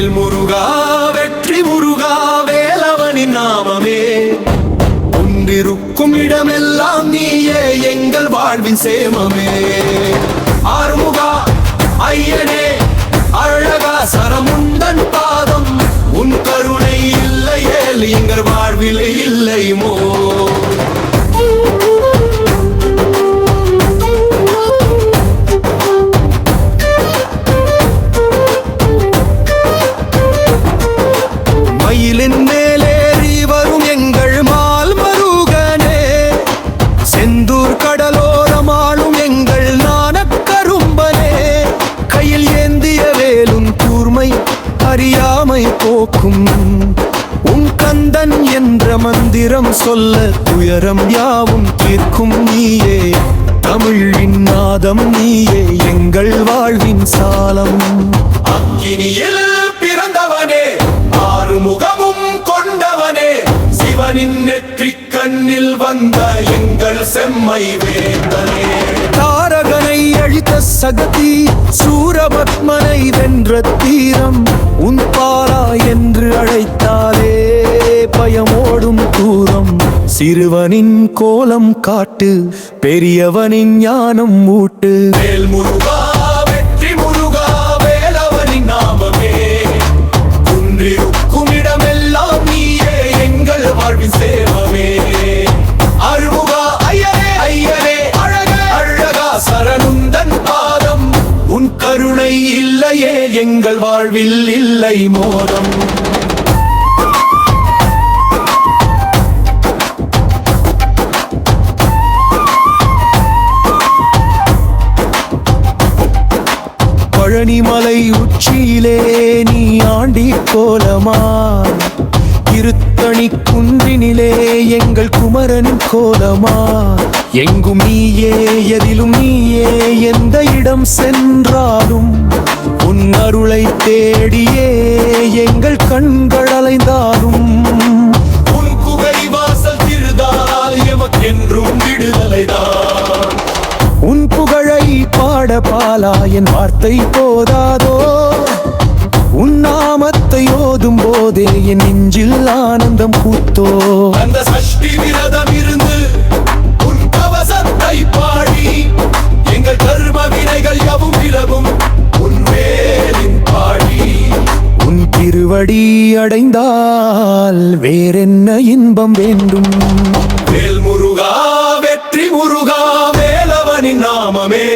வேல் முருகா வெற்றி முருகா வேலவனின் நாமமே. ஒன்றிருக்கும் இடமெல்லாம் நீயே எங்கள் வாழ்வின் சேமமே. ஆறுமுகா ஐயனே அழகா சரமுண்டன் பாதம். உன் கருணை இல்லையேல் எங்கள் வாழ்வில் இல்லை மோ. உன் கந்தன் என்ற மந்திரம் சொல்ல துயரம் யாவும் தீர்க்கும் நீயே. தமிழின் நாதம் நீயே எங்கள் வாழ்வின் சாலம். அக்கினியில் பிறந்தவனே ஆறு முகமும் கொண்டவனே. சிவனின் நெற்றிக் கண்ணில் வந்த எங்கள் செம்மை வேந்தனே. தாரகனை அழித்த சகதி சூரபத்மனை வென்ற தீரம். சிறுவனின் கோலம் காட்டு பெரியவனின் ஞானம் ஊட்டு. வேல் முருகா வெற்றி முருகா வேலவனின் நாமமே. குன்றிருக்கும் இடமெல்லாம் நீயே எங்கள் வாழ்வின் சேவமே. அருமுகா ஐயரே ஐயரே அழக அழகா சரணுந்தன் பாதம். உன் கருணை இல்லையே எங்கள் வாழ்வில் இல்லை மோதம். பழனிமலை உச்சியிலே நீ ஆண்டி கோலமாய் இருத்தணி குன்றினிலே எங்கள் குமரனின் கோலமா? எங்கும் நீயே எதிலும் நீயே எந்த இடம் சென்றாலும் உன் அருளை தேடியே எங்கள் கண்கள் அலைந்தாலும். உன் குகை வாசல் திருதால் எமக்கென்றும் விடுதலைதான். பாட பாலா என் வார்த்தை போதாதோ? உன் நாமத்தை ஓதும் போதே என் நெஞ்சில் ஆனந்தம் பூத்தோ? அந்த சஷ்டி விரதம் இருந்து உன் கவசத்தை பாடி எங்கள் கர்ம வினைகள் யாவும் விலகும் உன் வேலின் பாடி. உன் திருவடி அடைந்தால் வேறென்ன இன்பம் வேண்டும்? வேல் முருகா வெற்றி முருகா வேலவனின் நாமமே.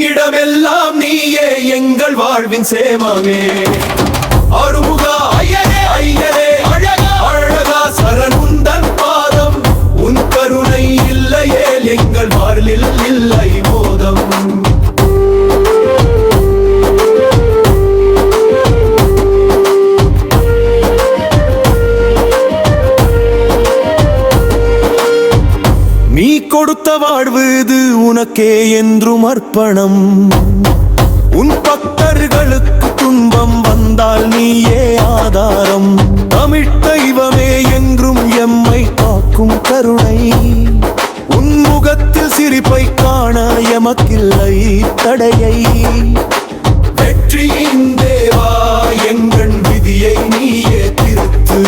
குன்றிருக்கும் நீயே எங்கள் வாழ்வின் சேமமே. அருமுகா ஐயனே ஐயனே அழகா அழகா சரணுந்தன் பாதம். உன் கருணை இல்லையே எங்கள் வாழ்வில் இல்லை போதம். நீ கொடுத்த வாழ்வு உனக்கே என்றும் அர்ப்பணம். உன் பக்தர்களுக்கு துன்பம் வந்தால் நீயே ஆதாரம். தமிழ் தெய்வமே என்றும் எம்மை காக்கும் கருணை. உன் முகத்தில் சிரிப்பை காண எமக்கில்லை தடையை. வெற்றியின் தேவா எங்கள் விதியை நீயே திருத்து.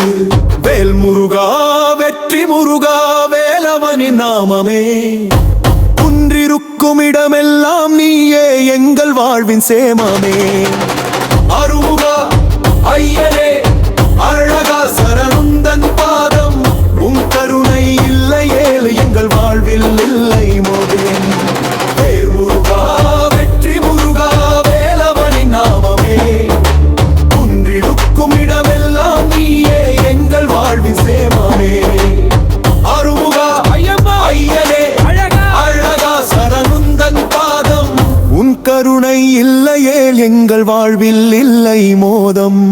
வேல் முருகா வெற்றி முருகா வேலவனின் நாமமே. இருக்கும் இடமெல்லாம் நீயே எங்கள் வாழ்வின் சேமமே. அருமுகா ஐயனே அழகா சரணுந்தன் பாதம். உன் கருணை இல்லையே எங்கள் வாழ்வில் இல்லை இல்லை இல்லையேல் எங்கள் வாழ்வில் இல்லை மோதம்.